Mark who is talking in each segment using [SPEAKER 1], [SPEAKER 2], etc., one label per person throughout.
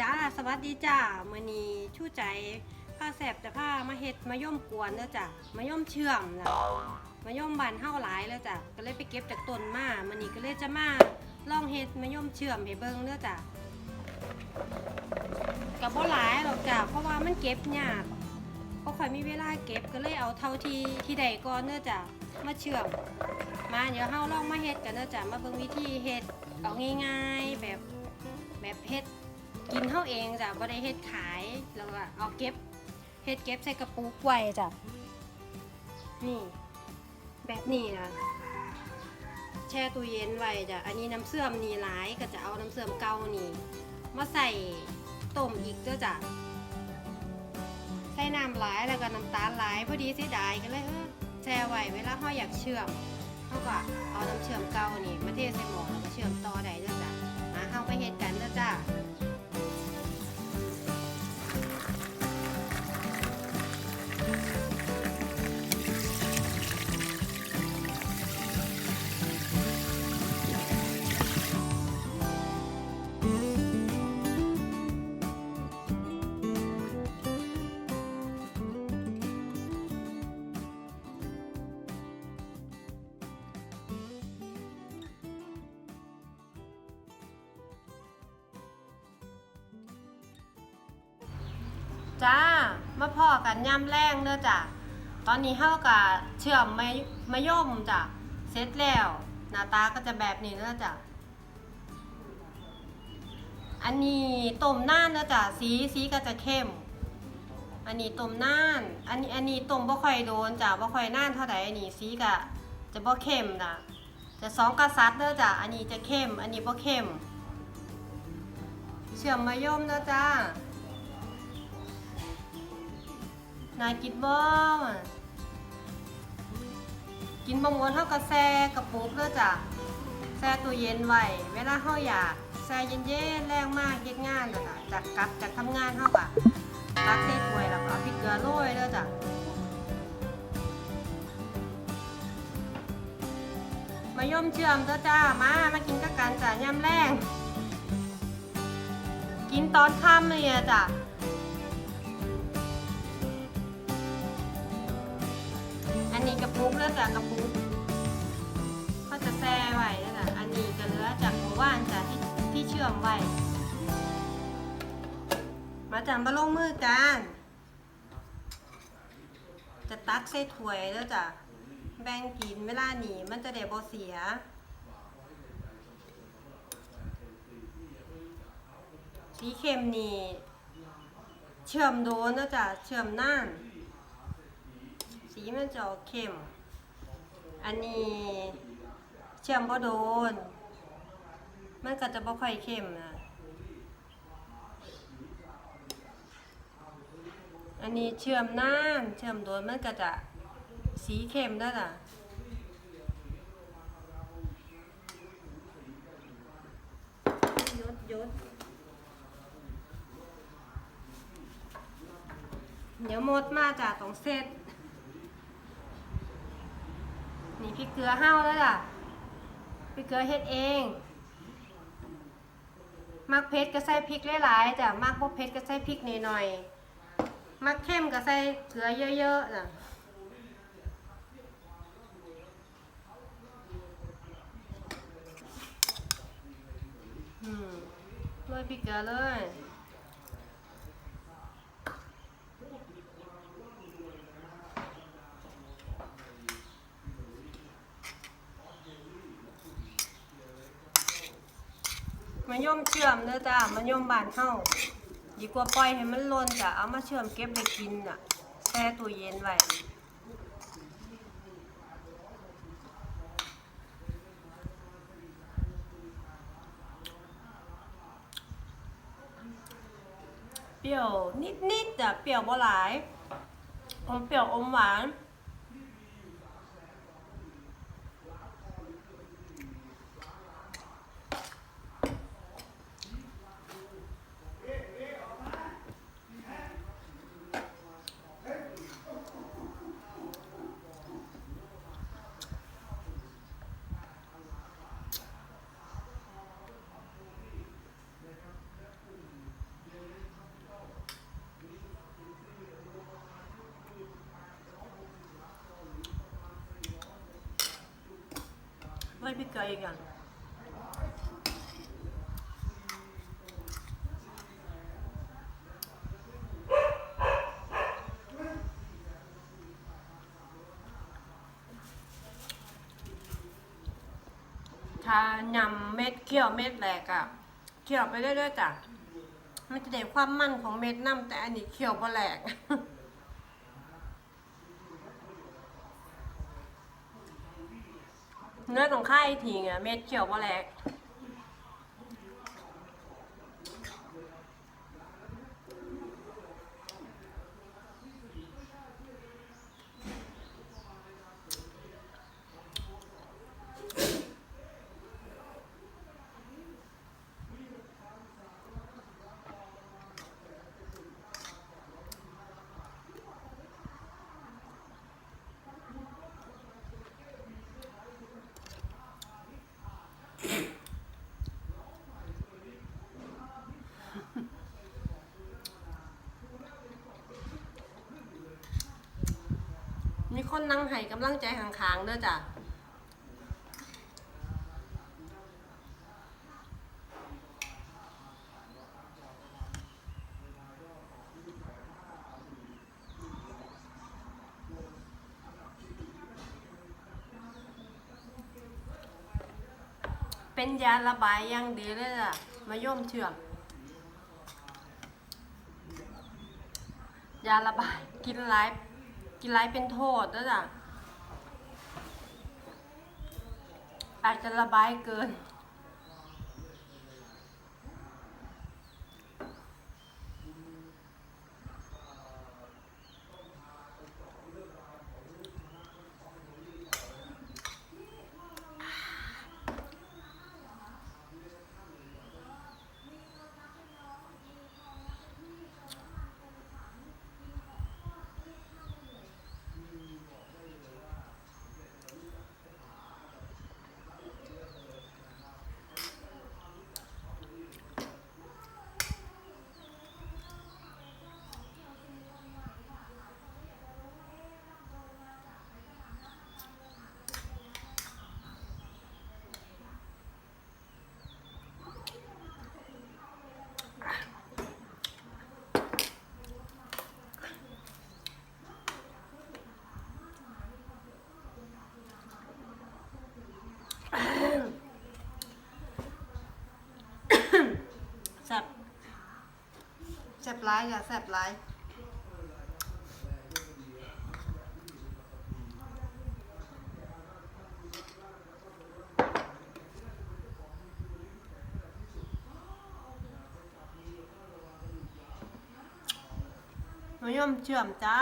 [SPEAKER 1] จ้าสวัสดีจ้ามือนีชู้ใจผ้าแสบแต่ผ้ามาเฮ็ดมะย่อมกวนเด้อจ้ะมะย่อมเชื่อมนะมะย่อมบานเฮาหลายแล้วจ้ะก็เลยไปเก็บจากต้นมามือนีก็เลยจะมาลองเฮ็ดมะย่อมเชื่อมให้เบิ่งเด้อจ้ะก็บ่หลายหรอกจ้ะเพราะว่ามันเก็บยากบ่ค่อยมีเวลาเก็บก็เลยเอาเท่าที่ที่ใดก่อนเด้อจ้ะมาเชื่อม มาเดี๋ยวเฮาลองมาเฮ็ดกันเด้อจ้ะมาเบิ่งวิธีเฮ็ดเอาง่ายๆแบบแบบเฮ็ด กินเท่าเองจ้ะบ่ได้เฮ็ดขายแล้วก็เอาเก็บเฮ็ดเก็บใส่กระปุกไว้จ้ะนี่ แบบนี้นะแช่ตู้เย็นไว้จ้ะอันนี้น้ำเสื่อมนี่หลายก็จะเอาน้ำเสื่อมเก่านี่มาใส่ต้มอีกเด้อจ้ะใส่น้ำหลายแล้วก็น้ำตาลหลายพอดีสียดายก็เลยเออแช่ไว้เวลาเฮาอยากเชื่อมเฮาก็เอาน้ำเชื่อมเก่านี่มาเทใส่หม้อแล้วก็เชื่อมต่อได้เด้อจ้ะมาเฮาไปเฮ็ดกันเด้อจ้ะ จ้า มาพ่อกันย่ำแรงเด้อจ้ะ ตอนนี้เฮากับเชื่อมไมะมะย่มจ้ะ เสร็จแล้ว หน้าตาก็จะแบบนี้เด้อจ้ะ อันนี้ต้มน่านเด้อจ้ะ สีสีก็จะเข้ม อันนี้ต้มน่าน อันนี้อันนี้ต้มบ่ค่อยโดนจ้ะบ่ค่อยน่านเท่าใดอันนี้สีก็จะบ่เข้มจ้ะจะสองกษัตริย์เด้อจ้ะ อันนี้จะเข้ม อันนี้บ่เข้ม เชื่อมมะย่มเด้อจ้า นายกินบ่กินบะมวนเท่ากับแซ่กระปุกเด้อจ้ะแซ่ตู้เย็นไว้เวลาเฮาอยากแซ่เย็นๆแรงมากเฮ็ดงานเด้อจ้ะจากกลับจากทำงานเฮาก็ตักใส่ถ้วยแล้วก็เอาพริกเกลือโรยเด้อจ้ะมาย่อมเชื่อมเด้อจ้ามามากินกับกันจ้ะยามแรงกินตอนค่ำเลยจ้ะ กระปุกเลือกจากกระปุกเขาจะแช่ไว้แล้วนะอันนี้ก็เหลือจากหมู่บ้านจากที่ที่เชื่อมไว้มาจับมาลงมือกัน จะตักใส่ถ้วยแล้วจ้ะแบ่งกินเวลาหนีมันจะเดบเสียสีเข้มนี่เชื่อมโดนนะจ๊ะเชื่อมน่าน สีมันจะออกเข้ม อันนี้เชื่อมบ่โดน มันก็จะบ่ค่อยเข้มนะอันนี้เชื่อมน่าเชื่อมโดนมันก็จะสีเข้มได้ล่ะยดยดเดี๋ยวหมดมาจากตรงเซต นี่พริก เกลือห้าวแล้วล่ะพริกเกลือเฮ็ดเอง มักเผ็ดก็ใส่พริกหลายๆจ้ะมักบ่เผ็ดก็ใส่พริกหน่อยๆมักเข้มก็ใส่เกลือเยอะๆน่ะอืมโรยพริกเกลือเลยะยมเชื่อมเด้อจ้ามะยมบานเฮาดีกว่าปล่อยให้มันล่นจ้ะเอามาเชื่อมเก็บไปกินน่ะแช่ตู้เย็นไว้เปรี้ยวนิดๆจ้ะเปรี้ยวบ่หลายอมเปรี้ยวอมหวาน
[SPEAKER 2] ไม่เคยกอย่างถ้ายำเม็ดเคี่ยวเม็ดแหลกอะเคี่ยวไปเรื่อยๆจ้ะมันจะได้ความมันของเม็ดน้ำแต่อันนี้เคี่ยวบ่แหลก เนื้อตรงข้ายทิ้งอะเม็ดเขียวบ่แหลก คนนั่งให้กำลังใจข้างๆเด้อจ้ะเป็นยาระบายอย่างดีเลยจ้ะมาย่มเชื่อมยาระบายกินไลฟ์ กินไรเป็นโทษนะจ๊ะอาจจะระบายเกิน แซ่บ แสบร้ายอย่าแสบร้ายมะยมเชื่อมจ้า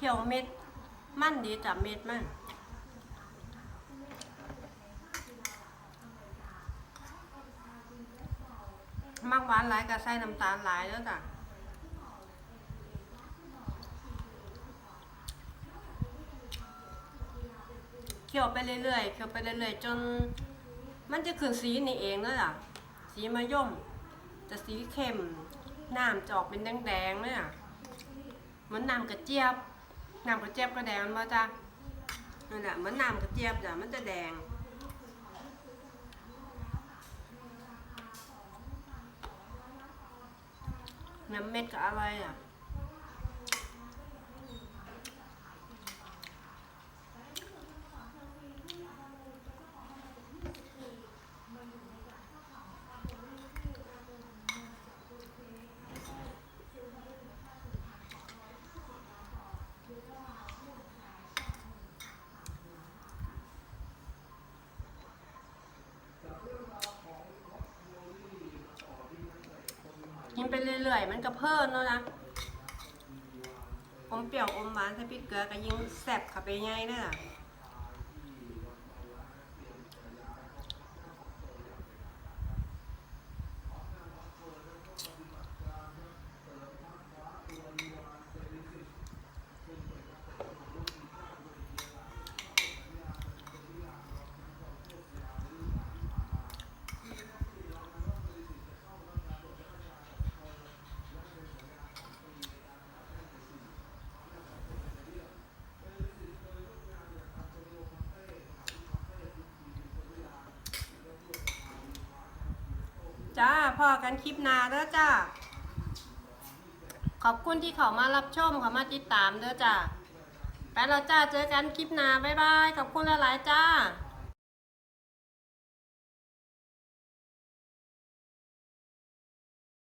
[SPEAKER 2] เขียวเม็ด มันดีจ้ะเม็ดมันมักหวานหลายก็ใส่น้ำตาลหลายแล้วจ้ะเคี่ยวไปเรื่อยๆ เคี่ยวไปเรื่อยๆ จน มันจะขึ้นสีนี่เองแล้วจ้ะสีมะย่มจะสีเข้ม น้ำจะออกเป็นแดงๆเลยอะ เหมือนน้ำกระเจี๊ยบ น้ำกระเจี๊ยบก็แดงมาจ้ะนั่นแหละเหมือนน้ำกระเจี๊ยบจ้ะมันจะแดงน้ำเม็ดกับอะไรอะ กิน ไปเรื่อยๆ มันก็เพิ่มแล้วนะอมเปรี้ยวอมหวานใส่พริกเกลือก็ยิ่งแซ่บเข้าไปไงเด้อ จ้าพอกันคลิปหน้าเด้อจ้า ขอบคุณที่เขามารับชมเขามาติดตามเด้อจ้าไปแล้วจ้าเจอกันคลิปหน้าบ๊ายบายขอบคุณหลายๆจ้า